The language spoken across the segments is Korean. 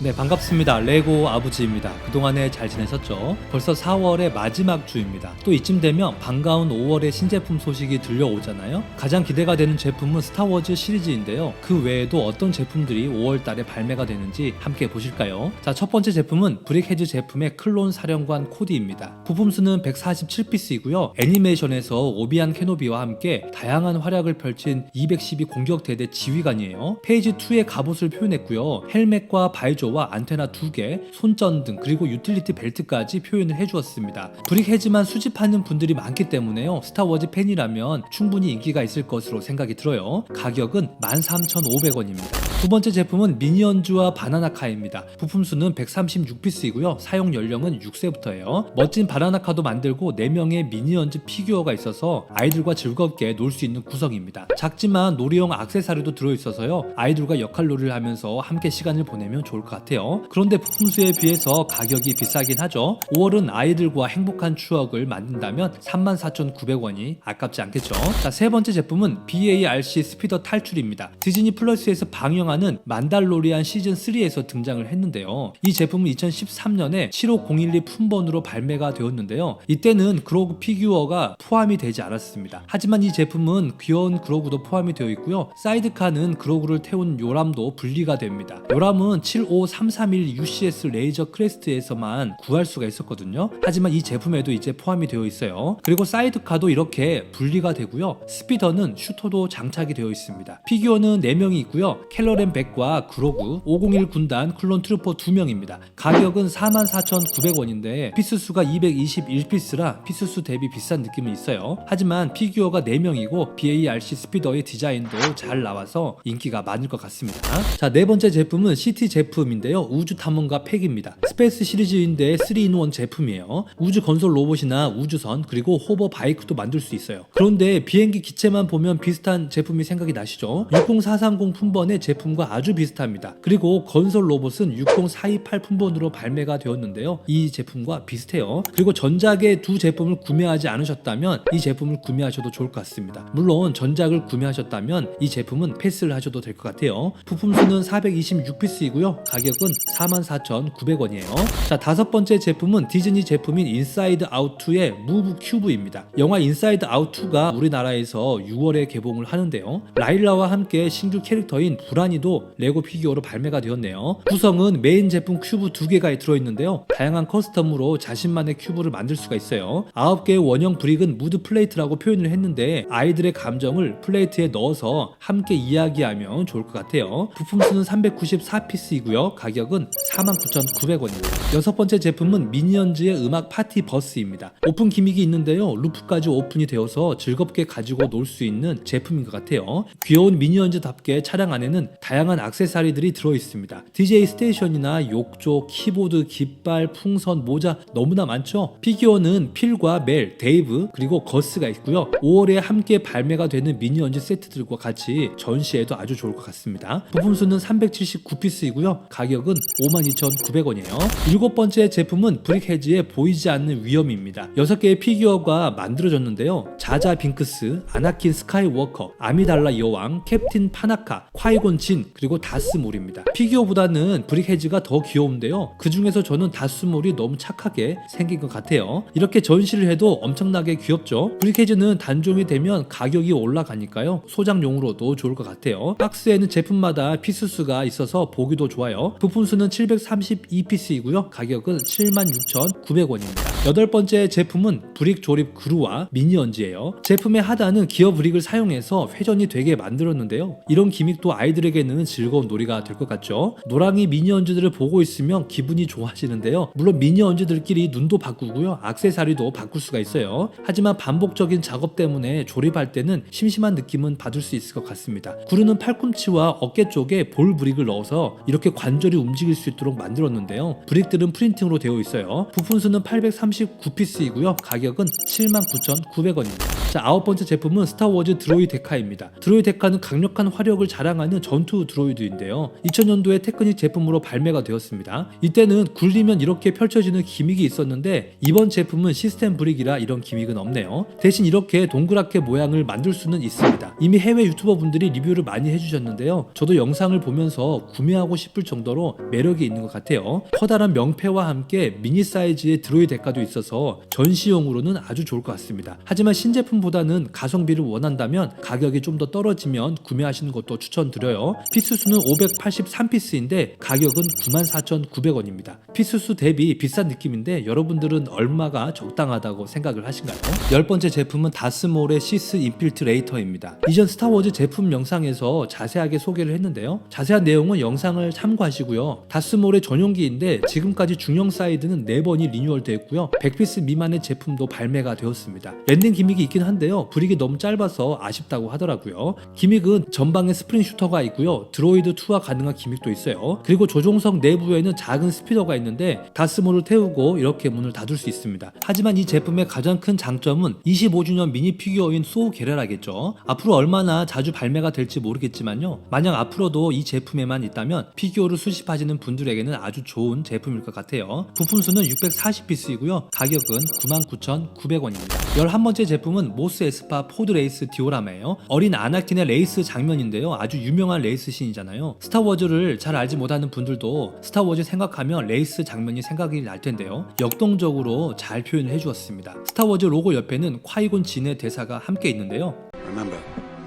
네, 반갑습니다. 레고 아부지입니다. 그동안에 잘 지내셨죠? 벌써 4월의 마지막 주입니다. 또 이쯤 되면 반가운 5월의 신제품 소식이 들려오잖아요. 가장 기대가 되는 제품은 스타워즈 시리즈인데요. 그 외에도 어떤 제품들이 5월 달에 발매가 되는지 함께 보실까요? 자, 첫 번째 제품은 브릭헤즈 제품의 클론 사령관 코디입니다. 부품 수는 147피스이고요. 애니메이션에서 오비안 케노비와 함께 다양한 활약을 펼친 212 공격대대 지휘관이에요. 페이지 2의 갑옷을 표현했고요. 헬멧과 바이 조와 안테나 2개, 손전 등 그리고 유틸리티 벨트까지 표현을 해주었습니다. 브릭헤즈만 수집하는 분들이 많기 때문에요. 스타워즈 팬이라면 충분히 인기가 있을 것으로 생각이 들어요. 가격은 13,500원입니다. 두 번째 제품은 미니언즈와 바나나카입니다. 부품 수는 136피스이고요. 사용 연령은 6세부터예요. 멋진 바나나카도 만들고 4명의 미니언즈 피규어가 있어서 아이들과 즐겁게 놀 수 있는 구성입니다. 작지만 놀이용 액세서리도 들어있어서요. 아이들과 역할놀이를 하면서 함께 시간을 보내면 좋을 것 같 아요. 그런데 부품 수에 비해서 가격이 비싸긴 하죠. 5월은 아이들과 행복한 추억을 만든다면 34,900원이 아깝지 않겠죠. 자, 세 번째 제품은 BARC 스피더 탈출입니다. 디즈니 플러스에서 방영하는 만달로리안 시즌 3에서 등장을 했는데요. 이 제품은 2013년에 75012 품번으로 발매가 되었는데요. 이때는 그로그 피규어가 포함이 되지 않았습니다. 하지만 이 제품은 귀여운 그로그도 포함이 되어 있고요. 사이드카는 그로그를 태운 요람도 분리가 됩니다. 요람은 75331 UCS 레이저 크레스트에서만 구할 수가 있었거든요. 하지만 이 제품에도 이제 포함이 되어 있어요. 그리고 사이드카도 이렇게 분리가 되고요. 스피더는 슈터도 장착이 되어 있습니다. 피규어는 4명이 있고요. 켈러렌 백과 그로그, 501 군단, 클론 트루퍼 2명입니다. 가격은 44,900원인데 피스 수가 221피스라 피스 수 대비 비싼 느낌은 있어요. 하지만 피규어가 4명이고 BARC 스피더의 디자인도 잘 나와서 인기가 많을 것 같습니다. 자, 네 번째 제품은 CT 제품인데 요. 우주 탐험가 팩입니다. 스페이스 시리즈인데 3in1 제품이에요. 우주 건설 로봇이나 우주선 그리고 호버 바이크도 만들 수 있어요. 그런데 비행기 기체만 보면 비슷한 제품이 생각이 나시죠? 60430 품번의 제품과 아주 비슷합니다. 그리고 건설 로봇은 60428 품번으로 발매가 되었는데요. 이 제품과 비슷해요. 그리고 전작의 두 제품을 구매하지 않으셨다면 이 제품을 구매하셔도 좋을 것 같습니다. 물론 전작을 구매하셨다면 이 제품은 패스를 하셔도 될 것 같아요. 부품 수는 426피스이고요. 가격 은 44,900원이에요. 자, 다섯 번째 제품은 디즈니 제품인 인사이드 아웃 2의 무브 큐브입니다. 영화 인사이드 아웃 2가 우리나라에서 6월에 개봉을 하는데요. 라일라와 함께 신규 캐릭터인 브라니도 레고 피규어로 발매가 되었네요. 구성은 메인 제품 큐브 두 개가 들어있는데요. 다양한 커스텀으로 자신만의 큐브를 만들 수가 있어요. 9개의 원형 브릭은 무드 플레이트라고 표현을 했는데 아이들의 감정을 플레이트에 넣어서 함께 이야기하면 좋을 것 같아요. 부품 수는 394피스이고요. 가격은 49,900원입니다. 여섯 번째 제품은 미니언즈의 음악 파티 버스입니다. 오픈 기믹이 있는데요. 루프까지 오픈이 되어서 즐겁게 가지고 놀 수 있는 제품인 것 같아요. 귀여운 미니언즈답게 차량 안에는 다양한 액세서리들이 들어 있습니다. DJ 스테이션이나 욕조, 키보드, 깃발, 풍선, 모자 너무나 많죠. 피규어는 필과 멜, 데이브 그리고 거스가 있고요. 5월에 함께 발매가 되는 미니언즈 세트들과 같이 전시에도 아주 좋을 것 같습니다. 부품 수는 379피스이고요. 가격 은 52,900원이에요. 일곱 번째 제품은 브릭헤즈의 보이지 않는 위험입니다. 6개의 피규어가 만들어졌는데요. 자자 빙크스, 아나킨 스카이워커, 아미달라 여왕, 캡틴 파나카, 콰이곤 진, 그리고 다스몰입니다. 피규어보다는 브릭헤즈가 더 귀여운데요. 그 중에서 저는 다스몰이 너무 착하게 생긴 것 같아요. 이렇게 전시를 해도 엄청나게 귀엽죠. 브릭헤즈는 단종이 되면 가격이 올라가니까요. 소장용으로도 좋을 것 같아요. 박스에는 제품마다 피스 수가 있어서 보기도 좋아요. 부품 수는 732피스이고요. 가격은 76,900원입니다. 여덟 번째 제품은 브릭 조립 그루와 미니언즈예요. 제품의 하단은 기어 브릭을 사용해서 회전이 되게 만들었는데요. 이런 기믹도 아이들에게는 즐거운 놀이가 될 것 같죠. 노랑이 미니언즈들을 보고 있으면 기분이 좋아지는데요. 물론 미니언즈들끼리 눈도 바꾸고요. 악세사리도 바꿀 수가 있어요. 하지만 반복적인 작업 때문에 조립할 때는 심심한 느낌은 받을 수 있을 것 같습니다. 구르는 팔꿈치와 어깨 쪽에 볼 브릭을 넣어서 이렇게 관 절이 움직일 수 있도록 만들었는데요. 브릭들은 프린팅으로 되어 있어요. 부품 수는 839피스이고요. 가격은 79,900원입니다. 자, 아홉 번째 제품은 스타워즈 드로이 데카입니다. 드로이 데카는 강력한 화력을 자랑하는 전투 드로이드인데요. 2000년도에 테크닉 제품으로 발매가 되었습니다. 이때는 굴리면 이렇게 펼쳐지는 기믹이 있었는데 이번 제품은 시스템 브릭이라 이런 기믹은 없네요. 대신 이렇게 동그랗게 모양을 만들 수는 있습니다. 이미 해외 유튜버 분들이 리뷰를 많이 해주셨는데요. 저도 영상을 보면서 구매하고 싶을 정도 정도로 매력이 있는 것 같아요. 커다란 명패와 함께 미니 사이즈의 드로이 데카도 있어서 전시용으로는 아주 좋을 것 같습니다. 하지만 신제품보다는 가성비를 원한다면 가격이 좀 더 떨어지면 구매하시는 것도 추천드려요. 피스 수는 583피스인데 가격은 94,900원입니다. 피스 수 대비 비싼 느낌인데 여러분들은 얼마가 적당하다고 생각을 하신가요? 열 번째 제품은 다스몰의 시스 인필트레이터입니다. 이전 스타워즈 제품 영상에서 자세하게 소개를 했는데요. 자세한 내용은 영상을 참고하 시고요. 다스몰의 전용기인데 지금까지 중형 사이드는 4번이 리뉴얼되었고요. 100피스 미만의 제품도 발매가 되었습니다. 랜딩 기믹이 있긴 한데요. 브릭이 너무 짧아서 아쉽다고 하더라고요. 기믹은 전방에 스프링 슈터가 있고요. 드로이드 2와 가능한 기믹도 있어요. 그리고 조종석 내부에는 작은 스피더가 있는데 다스몰을 태우고 이렇게 문을 닫을 수 있습니다. 하지만 이 제품의 가장 큰 장점은 25주년 미니 피규어인 소우 게레라겠죠. 앞으로 얼마나 자주 발매가 될지 모르겠지만요. 만약 앞으로도 이 제품에만 있다면 피규어를 수 집하시는 분들에게는 아주 좋은 제품일 것 같아요. 부품 수는 640피스이고요. 가격은 99,900원입니다. 11번째 제품은 모스 에스파 포드 레이스 디오라마예요. 어린 아나킨의 레이스 장면인데요. 아주 유명한 레이스 씬이잖아요. 스타워즈를 잘 알지 못하는 분들도 스타워즈 생각하면 레이스 장면이 생각이 날 텐데요. 역동적으로 잘 표현을 해주었습니다. 스타워즈 로고 옆에는 콰이곤 진의 대사가 함께 있는데요. Remember,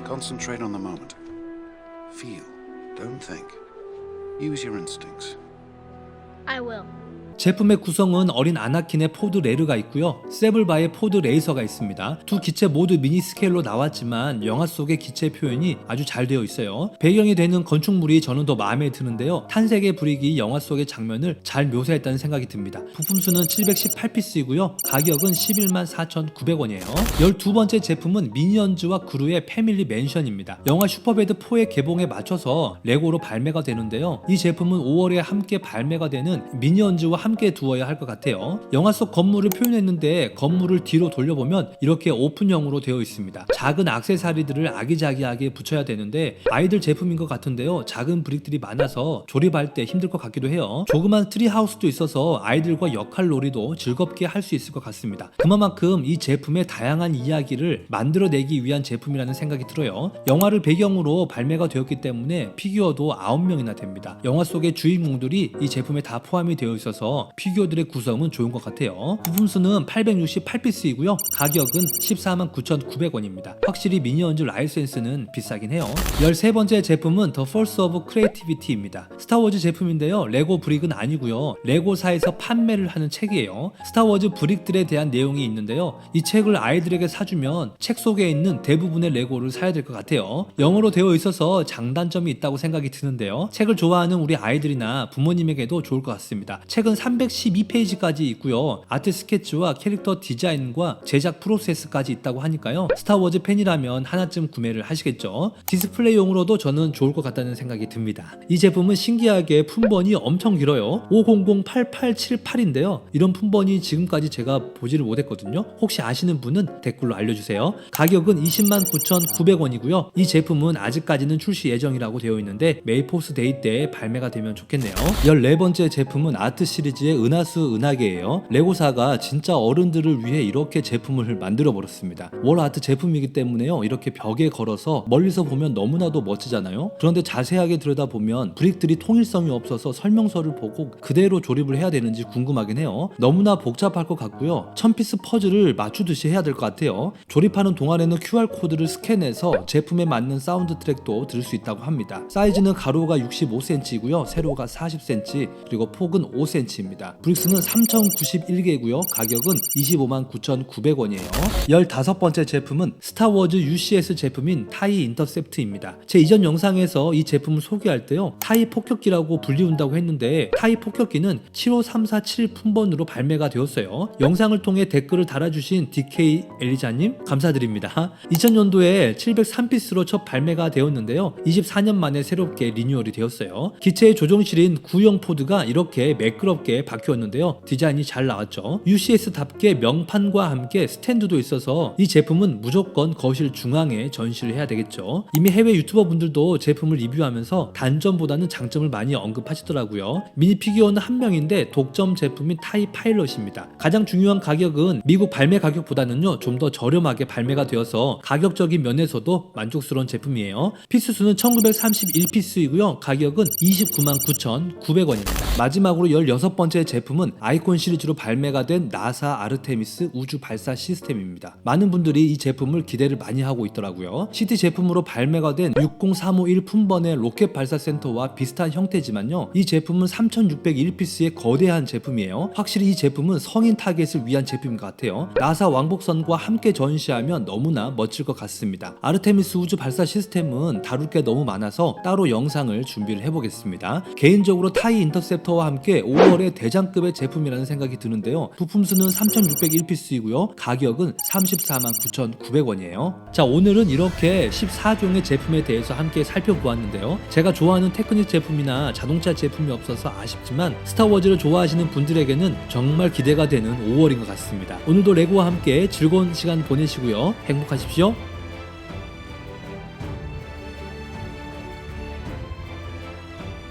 concentrate on the moment. Feel, don't think. Use your instincts. I will. 제품의 구성은 어린 아나킨의 포드 레르가 있고요. 세블바의 포드 레이서가 있습니다. 두 기체 모두 미니 스케일로 나왔지만 영화 속의 기체 표현이 아주 잘 되어 있어요. 배경이 되는 건축물이 저는 더 마음에 드는데요. 탄색의 브릭이 영화 속의 장면을 잘 묘사했다는 생각이 듭니다. 부품 수는 718피스이고요. 가격은 11만 4,900원이에요. 12번째 제품은 미니언즈와 그루의 패밀리 맨션입니다. 영화 슈퍼배드 4의 개봉에 맞춰서 레고로 발매가 되는데요. 이 제품은 5월에 함께 발매가 되는 미니언즈와 함께 두어야 할 것 같아요. 영화 속 건물을 표현했는데 건물을 뒤로 돌려보면 이렇게 오픈형으로 되어 있습니다. 작은 악세사리들을 아기자기하게 붙여야 되는데 아이들 제품인 것 같은데요. 작은 브릭들이 많아서 조립할 때 힘들 것 같기도 해요. 조그만 트리하우스도 있어서 아이들과 역할 놀이도 즐겁게 할 수 있을 것 같습니다. 그만큼 이 제품의 다양한 이야기를 만들어내기 위한 제품이라는 생각이 들어요. 영화를 배경으로 발매가 되었기 때문에 피규어도 9명이나 됩니다. 영화 속의 주인공들이 이 제품에 다 포함이 되어 있어서 피규어들의 구성은 좋은 것 같아요. 부품 수는 868피스이고요. 가격은 14만 9,900원입니다. 확실히 미니언즈 라이센스는 비싸긴 해요. 13번째 제품은 더 폴스 오브 크리에이티비티입니다. 스타워즈 제품인데요. 레고 브릭은 아니고요. 레고사에서 판매를 하는 책이에요. 스타워즈 브릭들에 대한 내용이 있는데요. 이 책을 아이들에게 사주면 책 속에 있는 대부분의 레고를 사야 될 것 같아요. 영어로 되어 있어서 장단점이 있다고 생각이 드는데요. 책을 좋아하는 우리 아이들이나 부모님에게도 좋을 것 같습니다. 책은 312페이지까지 있고요. 아트 스케치와 캐릭터 디자인과 제작 프로세스까지 있다고 하니까요. 스타워즈 팬이라면 하나쯤 구매를 하시겠죠. 디스플레이용으로도 저는 좋을 것 같다는 생각이 듭니다. 이 제품은 신기하게 품번이 엄청 길어요. 5008878인데요. 이런 품번이 지금까지 제가 보지를 못했거든요. 혹시 아시는 분은 댓글로 알려주세요. 가격은 20만 9,900원이고요. 이 제품은 아직까지는 출시 예정이라고 되어 있는데 메이포스 데이 때 발매가 되면 좋겠네요. 14번째 제품은 아트 시리즈 의 은하수 은하계예요. 레고사가 진짜 어른들을 위해 이렇게 제품을 만들어 버렸습니다. 월 아트 제품이기 때문에요. 이렇게 벽에 걸어서 멀리서 보면 너무나도 멋지잖아요. 그런데 자세하게 들여다보면 브릭들이 통일성이 없어서 설명서를 보고 그대로 조립을 해야 되는지 궁금하긴 해요. 너무나 복잡할 것 같고요. 천피스 퍼즐을 맞추듯이 해야 될 것 같아요. 조립하는 동안에는 QR 코드를 스캔해서 제품에 맞는 사운드 트랙도 들을 수 있다고 합니다. 사이즈는 가로가 65cm이고요. 세로가 40cm, 그리고 폭은 5cm 입니다. 브릭스는 3091개고요. 가격은 25만 9,900원이에요. 15번째 제품은 스타워즈 UCS 제품인 타이 인터셉트입니다. 제 이전 영상에서 이 제품을 소개할 때요. 타이 폭격기라고 불리운다고 했는데 타이 폭격기는 75347 품번으로 발매가 되었어요. 영상을 통해 댓글을 달아주신 DK 엘리자님 감사드립니다. 2000년도에 703피스로 첫 발매가 되었는데요. 24년 만에 새롭게 리뉴얼이 되었어요. 기체의 조종실인 구형 포드가 이렇게 매끄럽게 개 박혀있는데요. 디자인이 잘 나왔죠. UCS답게 명판과 함께 스탠드도 있어서 이 제품은 무조건 거실 중앙에 전시를 해야 되겠죠. 이미 해외 유튜버 분들도 제품을 리뷰하면서 단점보다는 장점을 많이 언급하시더라고요. 미니 피규어는 한 명인데 독점 제품인 타이 파일럿입니다. 가장 중요한 가격은 미국 발매 가격보다는요 좀 더 저렴하게 발매가 되어서 가격적인 면에서도 만족스러운 제품이에요. 피스 수는 1931피스이고요. 가격은 29만 9,900원입니다. 마지막으로 16번 째 제품은 아이콘 시리즈로 발매가 된 나사 아르테미스 우주 발사 시스템입니다. 많은 분들이 이 제품을 기대를 많이 하고 있더라고요. CT 제품으로 발매가 된 60351 품번의 로켓 발사 센터와 비슷한 형태지만요. 이 제품은 3601피스의 거대한 제품이에요. 확실히 이 제품은 성인 타겟을 위한 제품인 것 같아요. 나사 왕복선과 함께 전시하면 너무나 멋질 것 같습니다. 아르테미스 우주 발사 시스템은 다룰 게 너무 많아서 따로 영상을 준비를 해보겠습니다. 개인적으로 타이 인터셉터와 함께 5월 의 대장급의 제품이라는 생각이 드는데요. 부품 수는 3601피스이고요. 가격은 34만 9,900원이에요. 자, 오늘은 이렇게 14종의 제품에 대해서 함께 살펴보았는데요. 제가 좋아하는 테크닉 제품이나 자동차 제품이 없어서 아쉽지만 스타워즈를 좋아하시는 분들에게는 정말 기대가 되는 5월인 것 같습니다. 오늘도 레고와 함께 즐거운 시간 보내시고요. 행복하십시오.